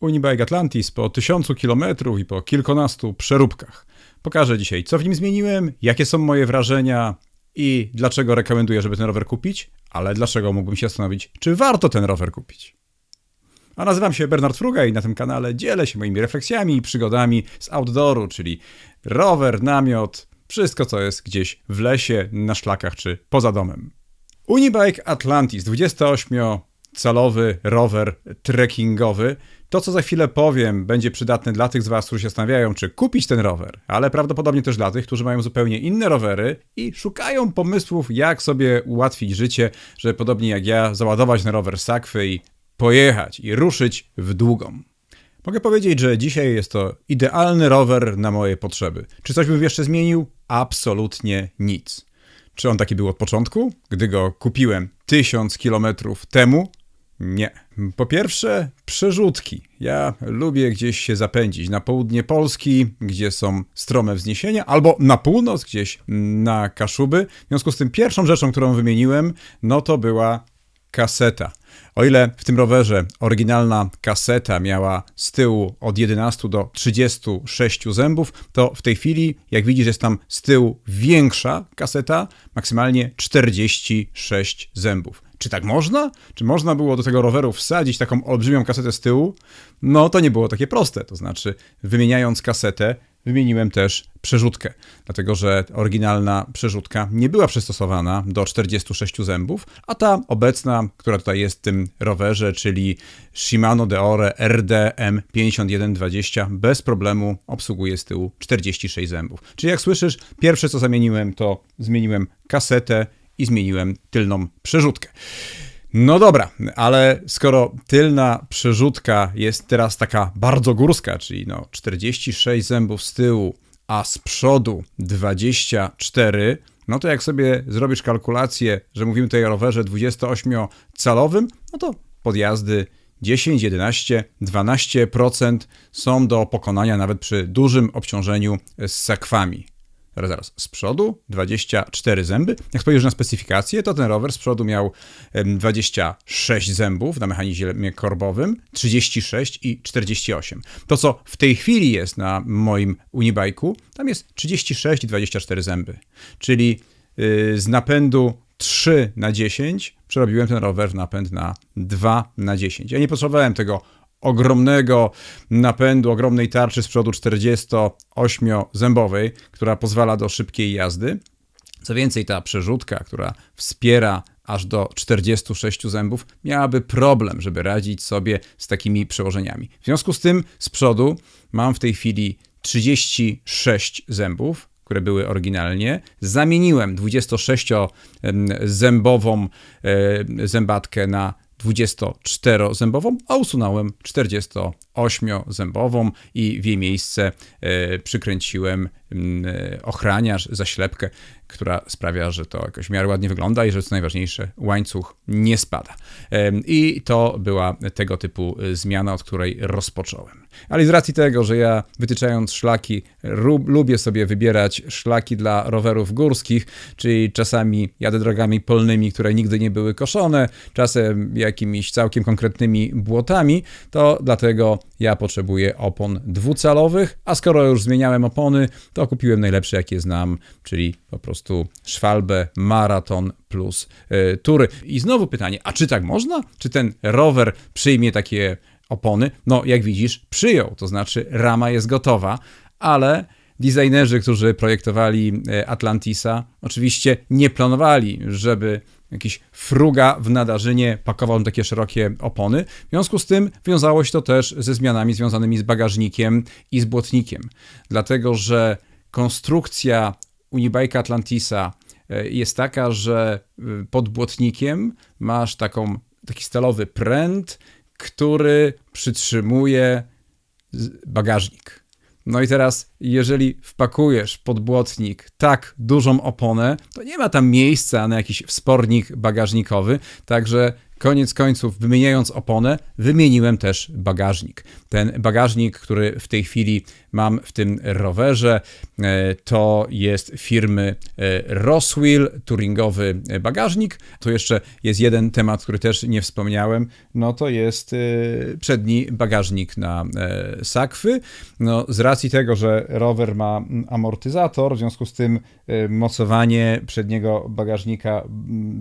Unibike Atlantis po tysiącu kilometrów i po kilkunastu przeróbkach. Pokażę dzisiaj, co w nim zmieniłem, jakie są moje wrażenia i dlaczego rekomenduję, żeby ten rower kupić, ale dlaczego mógłbym się zastanowić, czy warto ten rower kupić. A nazywam się Bernard Fruga i na tym kanale dzielę się moimi refleksjami i przygodami z outdooru, czyli rower, namiot, wszystko co jest gdzieś w lesie, na szlakach czy poza domem. Unibike Atlantis 28-calowy rower trekkingowy. To, co za chwilę powiem, będzie przydatne dla tych z Was, którzy się zastanawiają, czy kupić ten rower, ale prawdopodobnie też dla tych, którzy mają zupełnie inne rowery i szukają pomysłów, jak sobie ułatwić życie, żeby podobnie jak ja załadować na rower sakwy i pojechać i ruszyć w długą. Mogę powiedzieć, że dzisiaj jest to idealny rower na moje potrzeby. Czy coś bym jeszcze zmienił? Absolutnie nic. Czy on taki był od początku, gdy go kupiłem tysiąc kilometrów temu? Nie. Po pierwsze, przerzutki. Ja lubię gdzieś się zapędzić na południe Polski, gdzie są strome wzniesienia, albo na północ, gdzieś na Kaszuby. W związku z tym pierwszą rzeczą, którą wymieniłem, no to była kaseta. O ile w tym rowerze oryginalna kaseta miała z tyłu od 11 do 36 zębów, to w tej chwili, jak widzisz, jest tam z tyłu większa kaseta, maksymalnie 46 zębów. Czy tak można? Czy można było do tego roweru wsadzić taką olbrzymią kasetę z tyłu? No to nie było takie proste. To znaczy, wymieniając kasetę, wymieniłem też przerzutkę, dlatego że oryginalna przerzutka nie była przystosowana do 46 zębów, a ta obecna, która tutaj jest w tym rowerze, czyli Shimano Deore RDM 5120 bez problemu obsługuje z tyłu 46 zębów. Czyli jak słyszysz, pierwsze co zamieniłem to zmieniłem kasetę i zmieniłem tylną przerzutkę. No dobra, ale skoro tylna przerzutka jest teraz taka bardzo górska, czyli no 46 zębów z tyłu, a z przodu 24, no to jak sobie zrobisz kalkulację, że mówimy tutaj o rowerze 28-calowym, no to podjazdy 10, 11, 12% są do pokonania nawet przy dużym obciążeniu z sakwami. Zaraz, zaraz. Z przodu 24 zęby. Jak spojrzysz na specyfikację, to ten rower z przodu miał 26 zębów na mechanizmie korbowym, 36 i 48. To, co w tej chwili jest na moim Unibike'u, tam jest 36 i 24 zęby. Czyli yy, z napędu 3 na 10 przerobiłem ten rower w napęd na 2 na 10. Ja nie potrzebowałem tego ogromnego napędu, ogromnej tarczy z przodu 48-zębowej, która pozwala do szybkiej jazdy. Co więcej, ta przerzutka, która wspiera aż do 46 zębów, miałaby problem, żeby radzić sobie z takimi przełożeniami. W związku z tym z przodu mam w tej chwili 36 zębów, które były oryginalnie. Zamieniłem 26-zębową e, zębatkę na 24-zębową, a usunąłem 48-zębową i w jej miejsce e, przykręciłem mm, e, ochraniarz, zaślepkę, która sprawia, że to jakoś w miarę ładnie wygląda i że co najważniejsze, łańcuch nie spada. I to była tego typu e, zmiana, od której rozpocząłem. Ale z racji tego, że ja wytyczając szlaki, lubię sobie wybierać szlaki dla rowerów górskich, czyli czasami jadę drogami polnymi, które nigdy nie były koszone, czasem jakimiś całkiem konkretnymi błotami, to dlatego ja potrzebuję opon dwucalowych, a skoro już zmieniałem opony, to kupiłem najlepsze jakie znam, czyli po prostu Schwalbe Marathon plus y, tury. I znowu pytanie, a czy tak można? Czy ten rower przyjmie takie opony? No, jak widzisz, przyjął, to znaczy rama jest gotowa, ale designerzy, którzy projektowali e, Atlantisa, oczywiście nie planowali, żeby jakiś fruga w nadarzynie pakował takie szerokie opony. W związku z tym wiązało się to też ze zmianami związanymi z bagażnikiem i z błotnikiem. Dlatego, że konstrukcja Unibike'a Atlantisa e, jest taka, że e, pod błotnikiem masz taką, taki stalowy pręt, który przytrzymuje bagażnik. No i teraz, jeżeli wpakujesz pod błotnik tak dużą oponę, to nie ma tam miejsca na jakiś wspornik bagażnikowy, także koniec końców, wymieniając oponę, wymieniłem też bagażnik. Ten bagażnik, który w tej chwili mam w tym rowerze. E, To jest firmy e, Roswell, touringowy bagażnik. Tu jeszcze jest jeden temat, który też nie wspomniałem. No to jest e, przedni bagażnik na sakwy. No, z racji tego, że rower ma amortyzator, w związku z tym mocowanie przedniego bagażnika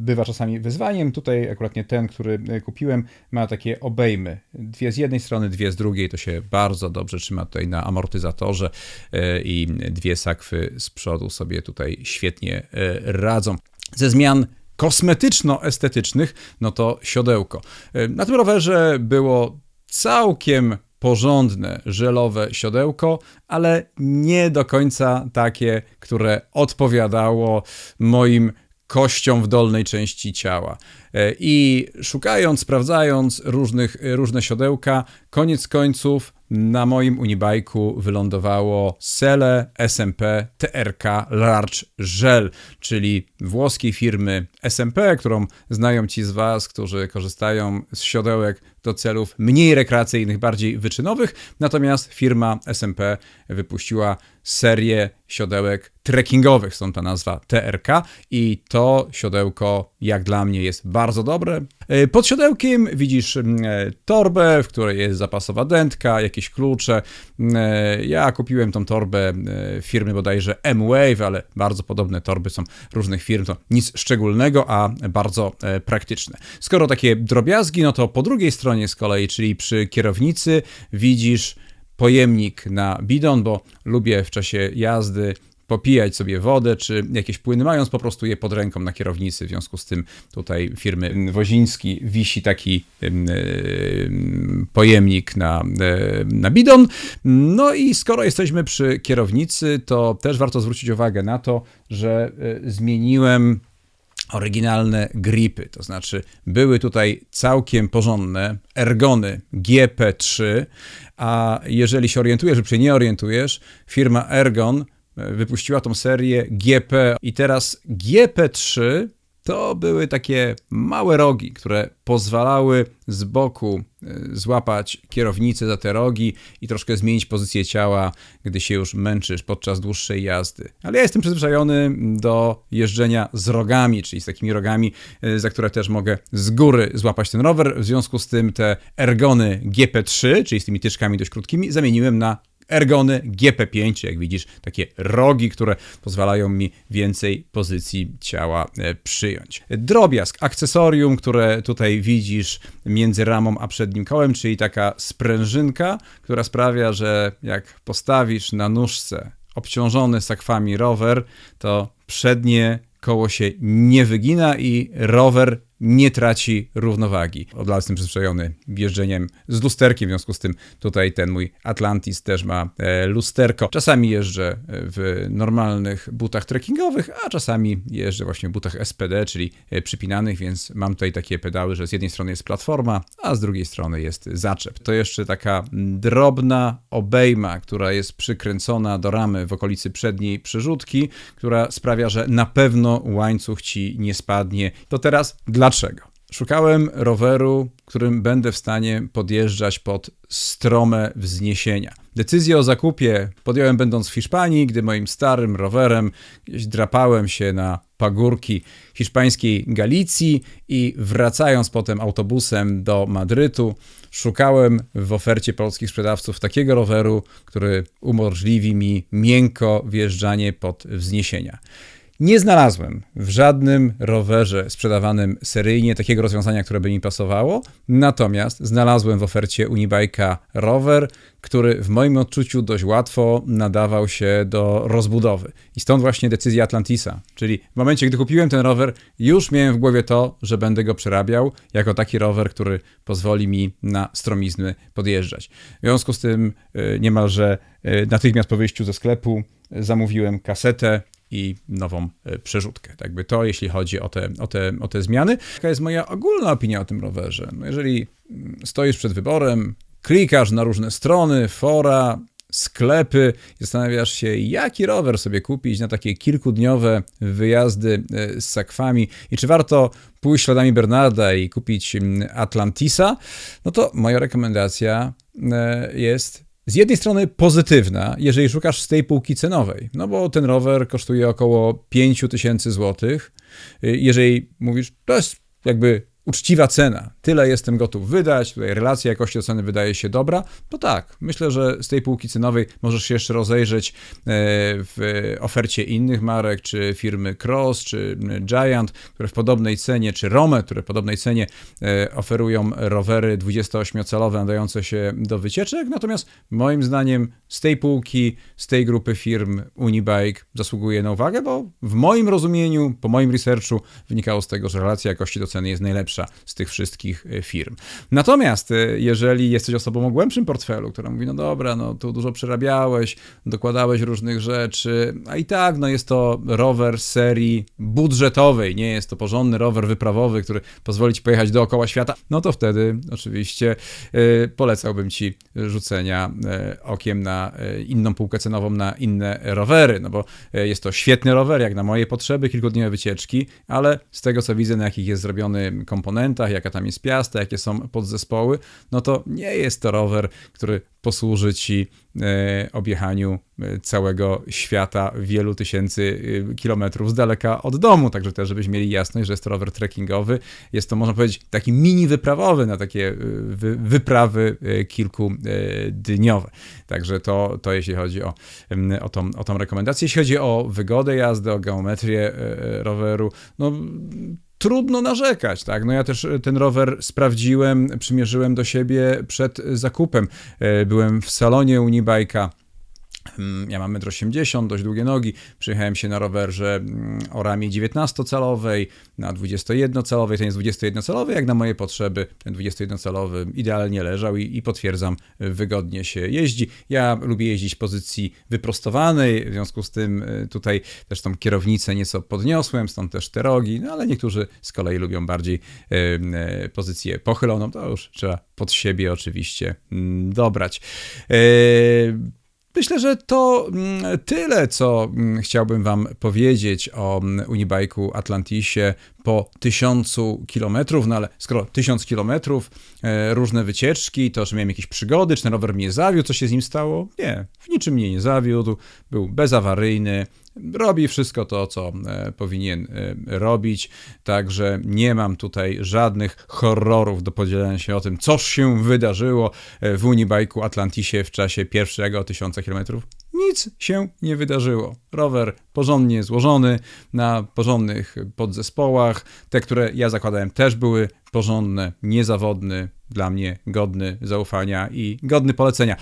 bywa czasami wyzwaniem. Tutaj akurat nie ten, który e, kupiłem, ma takie obejmy. Dwie z jednej strony, dwie z drugiej. To się bardzo dobrze trzyma tutaj na amortyzatorze e, i dwie sakwy z przodu sobie tutaj świetnie e, radzą. Ze zmian kosmetyczno-estetycznych, no to siodełko. Na tym rowerze było całkiem porządne, żelowe siodełko, ale nie do końca takie, które odpowiadało moim kościom w dolnej części ciała. E, I szukając, sprawdzając różnych, różne siodełka, koniec końców na moim unibajku wylądowało Sele SMP TRK Large Gel, czyli włoskiej firmy SMP, którą znają ci z Was, którzy korzystają z siodełek do celów mniej rekreacyjnych, bardziej wyczynowych. Natomiast firma SMP wypuściła serię siodełek trekkingowych, stąd ta nazwa TRK i to siodełko jak dla mnie jest bardzo dobre. E, Pod siodełkiem widzisz mm, e, torbę, w której jest zapasowa dętka, jakieś klucze. Mm, e, Ja kupiłem tą torbę firmy bodajże M-Wave, ale bardzo podobne torby są różnych firm, to nic szczególnego, a bardzo e, praktyczne. Skoro takie drobiazgi, no to po drugiej stronie z kolei, czyli przy kierownicy widzisz pojemnik na bidon, bo lubię w czasie jazdy popijać sobie wodę, czy jakieś płyny, mając po prostu je pod ręką na kierownicy. W związku z tym tutaj firmy Woziński wisi taki ym, ym, pojemnik na, e, na bidon. No i skoro jesteśmy przy kierownicy, to też warto zwrócić uwagę na to, że e, zmieniłem oryginalne gripy, to znaczy były tutaj całkiem porządne ergony GP3, a jeżeli się orientujesz się nie orientujesz, firma Ergon e, wypuściła tą serię GP i teraz GP3 to były takie małe rogi, które pozwalały z boku e, złapać kierownicę za te rogi i troszkę zmienić pozycję ciała, gdy się już męczysz podczas dłuższej jazdy. Ale ja jestem przyzwyczajony do jeżdżenia z rogami, czyli z takimi rogami, e, za które też mogę z góry złapać ten rower. W związku z tym te ergony GP3, czyli z tymi tyczkami dość krótkimi, zamieniłem na ergony GP5, jak widzisz, takie rogi, które pozwalają mi więcej pozycji ciała e, przyjąć. Drobiazg, akcesorium, które tutaj widzisz między ramą a przednim kołem, czyli taka sprężynka, która sprawia, że jak postawisz na nóżce obciążony sakwami rower, to przednie koło się nie wygina i rower nie traci równowagi. Od lat jestem przyzwyczajony jeżdżeniem z lusterkiem, w związku z tym tutaj ten mój Atlantis też ma e, lusterko. Czasami jeżdżę w normalnych butach trekkingowych, a czasami jeżdżę właśnie w butach SPD, czyli e, przypinanych, więc mam tutaj takie pedały, że z jednej strony jest platforma, a z drugiej strony jest zaczep. To jeszcze taka drobna obejma, która jest przykręcona do ramy w okolicy przedniej przerzutki, która sprawia, że na pewno łańcuch ci nie spadnie. To teraz dlaczego? Szukałem roweru, którym będę w stanie podjeżdżać pod strome wzniesienia. Decyzję o zakupie podjąłem będąc w Hiszpanii, gdy moim starym rowerem gdzieś drapałem się na pagórki hiszpańskiej Galicji i wracając potem autobusem do Madrytu, szukałem w ofercie polskich sprzedawców takiego roweru, który umożliwi mi miękko wjeżdżanie pod wzniesienia. Nie znalazłem w żadnym rowerze sprzedawanym seryjnie takiego rozwiązania, które by mi pasowało. Natomiast znalazłem w ofercie Unibike'a rower, który w moim odczuciu dość łatwo nadawał się do rozbudowy. I stąd właśnie decyzja Atlantisa. Czyli w momencie, gdy kupiłem ten rower, już miałem w głowie to, że będę go przerabiał jako taki rower, który pozwoli mi na stromizny podjeżdżać. W związku z tym y, niemalże y, natychmiast po wyjściu ze sklepu y, zamówiłem kasetę i nową e, przerzutkę. Tak jakby to, jeśli chodzi o te, o, te, o te zmiany. Jaka jest moja ogólna opinia o tym rowerze? No jeżeli mm, stoisz przed wyborem, klikasz na różne strony, fora, sklepy, zastanawiasz się, jaki rower sobie kupić na takie kilkudniowe wyjazdy e, z sakwami i czy warto pójść śladami Bernarda i kupić mm, Atlantisa, no to moja rekomendacja e, jest z jednej strony pozytywna, jeżeli szukasz z tej półki cenowej, no bo ten rower kosztuje około 5000 zł. Jeżeli mówisz, to jest jakby uczciwa cena, tyle jestem gotów wydać, tutaj relacja jakości do ceny wydaje się dobra, to tak, myślę, że z tej półki cenowej możesz się jeszcze rozejrzeć e, w ofercie innych marek, czy firmy Cross, czy Giant, które w podobnej cenie, czy Rome, które w podobnej cenie e, oferują rowery 28-calowe nadające się do wycieczek, natomiast moim zdaniem z tej półki, z tej grupy firm Unibike zasługuje na uwagę, bo w moim rozumieniu, po moim researchu wynikało z tego, że relacja jakości do ceny jest najlepsza z tych wszystkich e, firm. Natomiast e, jeżeli jesteś osobą o głębszym portfelu, która mówi, no dobra, no tu dużo przerabiałeś, dokładałeś różnych rzeczy, a i tak, no jest to rower serii budżetowej, nie jest to porządny rower wyprawowy, który pozwoli ci pojechać dookoła świata, no to wtedy oczywiście e, polecałbym ci rzucenia okiem na inną półkę cenową, na inne rowery, no bo jest to świetny rower, jak na moje potrzeby, kilkudniowe wycieczki, ale z tego co widzę, na jakich jest zrobiony komponentach, jaka tam jest piasta, jakie są podzespoły, no to nie jest to rower, który posłuży ci e, objechaniu e, całego świata wielu tysięcy e, kilometrów z daleka od domu. Także też, żebyśmy mieli jasność, że jest to rower trekkingowy. Jest to, można powiedzieć, taki mini wyprawowy na takie wyprawy kilkudniowe. Także to, to jeśli chodzi o, o, tą, o tą rekomendację. Jeśli chodzi o wygodę jazdy, o geometrię roweru, no trudno narzekać, tak? No ja też e, ten rower sprawdziłem, przymierzyłem do siebie przed zakupem. E, byłem w salonie Unibike'a Mm, ja mam 1,80 m, dość długie nogi. Przyjechałem się na rowerze mm, o ramię 19-calowej, na 21-calowej. Ten jest 21-calowy, jak na moje potrzeby. Ten 21-calowy idealnie leżał i, i potwierdzam, wygodnie się jeździ. Ja lubię jeździć w pozycji wyprostowanej, w związku z tym y, tutaj też tą kierownicę nieco podniosłem, stąd też te rogi, no ale niektórzy z kolei lubią bardziej y, y, pozycję pochyloną. To już trzeba pod siebie oczywiście mm, dobrać. Myślę, że to mm, tyle, co mm, chciałbym Wam powiedzieć o mm, Unibike'u Atlantisie po tysiącu kilometrów, no ale skoro tysiąc kilometrów, e, różne wycieczki, to, że miałem jakieś przygody, czy ten rower mnie zawiódł, co się z nim stało? Nie, w niczym mnie nie zawiódł, był bezawaryjny, robi wszystko to, co e, powinien e, robić, także nie mam tutaj żadnych horrorów do podzielenia się o tym, coż się wydarzyło w Unibike'u Atlantisie w czasie pierwszego tysiąca kilometrów. Nic się nie wydarzyło. Rower porządnie złożony, na porządnych podzespołach. Te, które ja zakładałem, też były porządne, niezawodny, dla mnie godny zaufania i godny polecenia.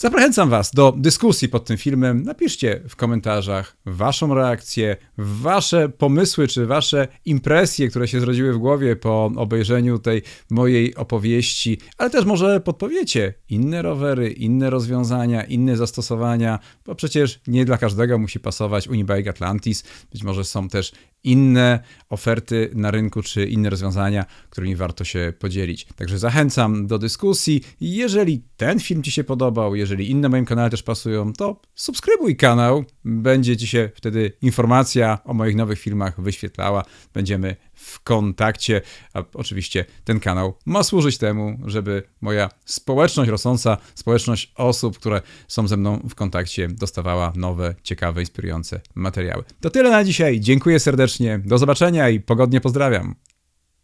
Zachęcam Was do dyskusji pod tym filmem. Napiszcie w komentarzach Waszą reakcję, Wasze pomysły czy Wasze impresje, które się zrodziły w głowie po obejrzeniu tej mojej opowieści, ale też może podpowiecie inne rowery, inne rozwiązania, inne zastosowania, bo przecież nie dla każdego musi pasować Unibike Atlantis. Być może są też inne oferty na rynku czy inne rozwiązania, którymi warto się podzielić. Także zachęcam do dyskusji. Jeżeli ten film Ci się podobał, jeżeli inne moim kanale też pasują, to subskrybuj kanał. Będzie Ci się wtedy informacja o moich nowych filmach wyświetlała. Będziemy w kontakcie, a oczywiście ten kanał ma służyć temu, żeby moja społeczność rosnąca, społeczność osób, które są ze mną w kontakcie, dostawała nowe, ciekawe, inspirujące materiały. To tyle na dzisiaj. Dziękuję serdecznie. Do zobaczenia i pogodnie pozdrawiam.